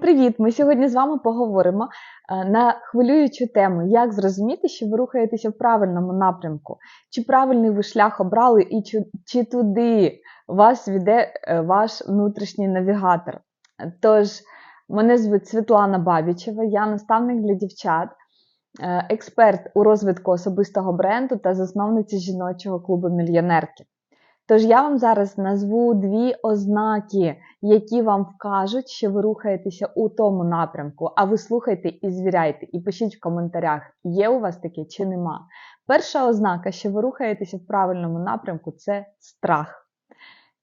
Привіт! Ми сьогодні з вами поговоримо е, на хвилюючу тему, як зрозуміти, що ви рухаєтеся в правильному напрямку, чи правильний ви шлях обрали, і чи, чи туди вас веде е, ваш внутрішній навігатор. Тож, мене звуть Світлана Бабічева, я наставник для дівчат, е, експерт у розвитку особистого бренду та засновниця жіночого клубу мільйонерки. Тож я вам зараз назву дві ознаки, які вам вкажуть, що ви рухаєтеся у тому напрямку. А ви слухайте і звіряйте, і пишіть в коментарях, є у вас таке чи нема. Перша ознака, що ви рухаєтеся в правильному напрямку, це страх.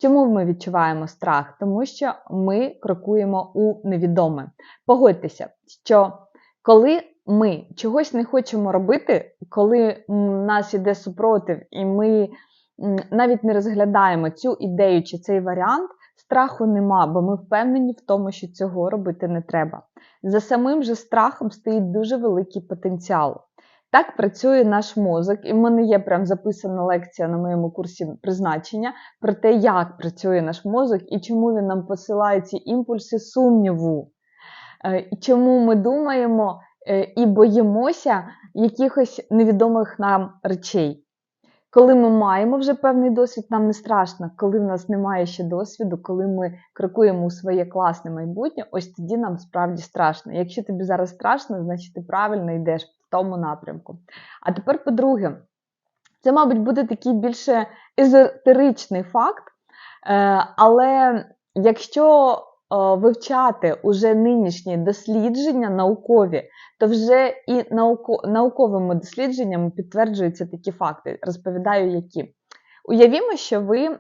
Чому ми відчуваємо страх? Тому що ми крокуємо у невідоме. Погодьтеся, що коли ми чогось не хочемо робити, коли в нас іде супротив, і ми навіть не розглядаємо цю ідею чи цей варіант, страху нема, бо ми впевнені в тому, що цього робити не треба. За самим же страхом стоїть дуже великий потенціал. Так працює наш мозок, і в мене є прям записана лекція на моєму курсі призначення про те, як працює наш мозок і чому він нам посилає ці імпульси сумніву. Е, і чому ми думаємо е, і боїмося якихось невідомих нам речей. Коли ми маємо вже певний досвід, нам не страшно. Коли в нас немає ще досвіду, коли ми крокуємо у своє класне майбутнє, ось тоді нам справді страшно. Якщо тобі зараз страшно, значить ти правильно йдеш в тому напрямку. А тепер, по-друге, це, мабуть, буде такий більше езотеричний факт, е, але якщо вивчати уже нинішні дослідження наукові, то вже і науковими дослідженнями підтверджуються такі факти. Розповідаю, які. Уявімо, що ви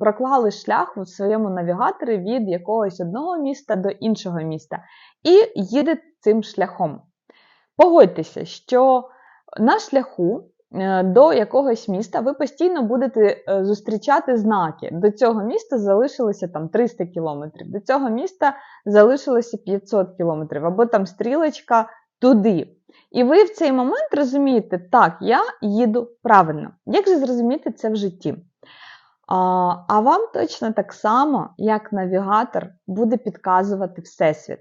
проклали шлях у своєму навігаторі від якогось одного міста до іншого міста і їдете цим шляхом. Погодьтеся, що на шляху Е, до якогось міста, ви постійно будете е, зустрічати знаки. До цього міста залишилося там 300 кілометрів, до цього міста залишилося 500 кілометрів, або там стрілочка туди. І ви в цей момент розумієте, так, я їду правильно. Як же зрозуміти це в житті? А вам точно так само, як навігатор, буде підказувати Всесвіт.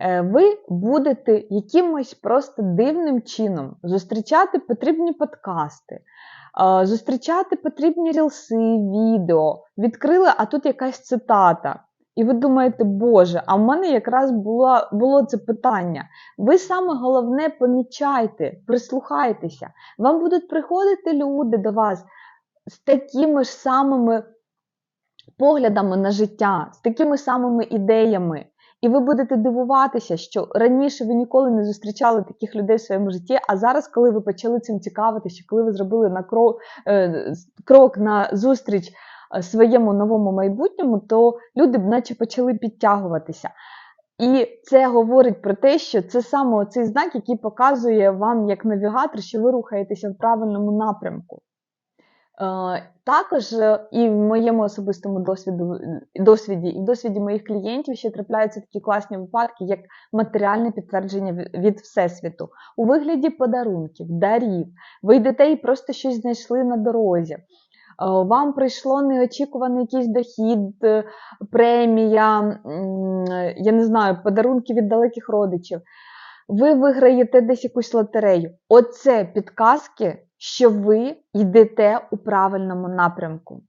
Е, ви будете якимось просто дивним чином зустрічати потрібні подкасти, е, зустрічати потрібні рілси, відео, відкрили, а тут якась цитата. І ви думаєте, Боже, а в мене якраз було було це питання. Ви саме головне помічайте, прислухайтеся. Вам будуть приходити люди до вас з такими ж самими поглядами на життя, з такими самими ідеями. І ви будете дивуватися, що раніше ви ніколи не зустрічали таких людей в своєму житті, а зараз, коли ви почали цим цікавитися, коли ви зробили на крок, е, крок на зустріч е, своєму новому майбутньому, то люди б наче почали підтягуватися. І це говорить про те, що це саме цей знак, який показує вам як навігатор, що ви рухаєтеся в правильному напрямку. Е, також е, і в моєму особистому досвіду, досвіді, і в досвіді моїх клієнтів ще трапляються такі класні випадки, як матеріальне підтвердження від Всесвіту у вигляді подарунків, дарів. Ви йдете і просто щось знайшли на дорозі. Е, вам прийшло неочікуваний якийсь дохід, премія, я не знаю, подарунки від далеких родичів. Ви виграєте десь якусь лотерею. Оце підказки що ви йдете у правильному напрямку.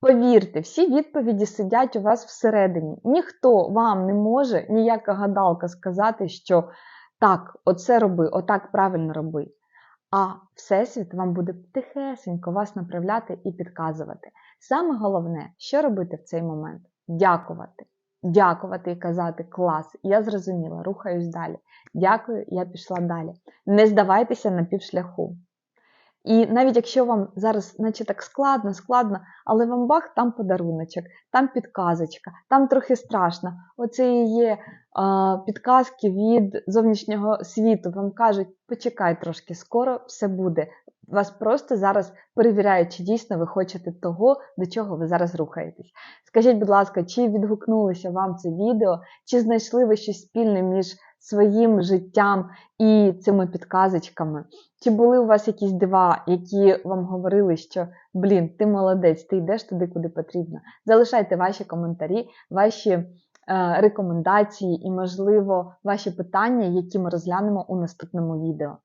Повірте, всі відповіді сидять у вас всередині. Ніхто вам не може, ніяка гадалка сказати, що так, оце роби, отак правильно роби. А Всесвіт вам буде тихесенько вас направляти і підказувати. Саме головне, що робити в цей момент дякувати. Дякувати і казати клас, я зрозуміла, рухаюсь далі. Дякую, я пішла далі. Не здавайтеся на півшляху. І навіть якщо вам зараз, наче так складно, складно, але вам бах, там подаруночок, там підказочка, там трохи страшно. Оце і є а, підказки від зовнішнього світу. Вам кажуть, почекай трошки, скоро все буде. Вас просто зараз перевіряють, чи дійсно ви хочете того, до чого ви зараз рухаєтесь. Скажіть, будь ласка, чи відгукнулося вам це відео, чи знайшли ви щось спільне між своїм життям і цими підказочками? Чи були у вас якісь дива, які вам говорили, що блін, ти молодець, ти йдеш туди, куди потрібно? Залишайте ваші коментарі, ваші е, рекомендації і, можливо, ваші питання, які ми розглянемо у наступному відео.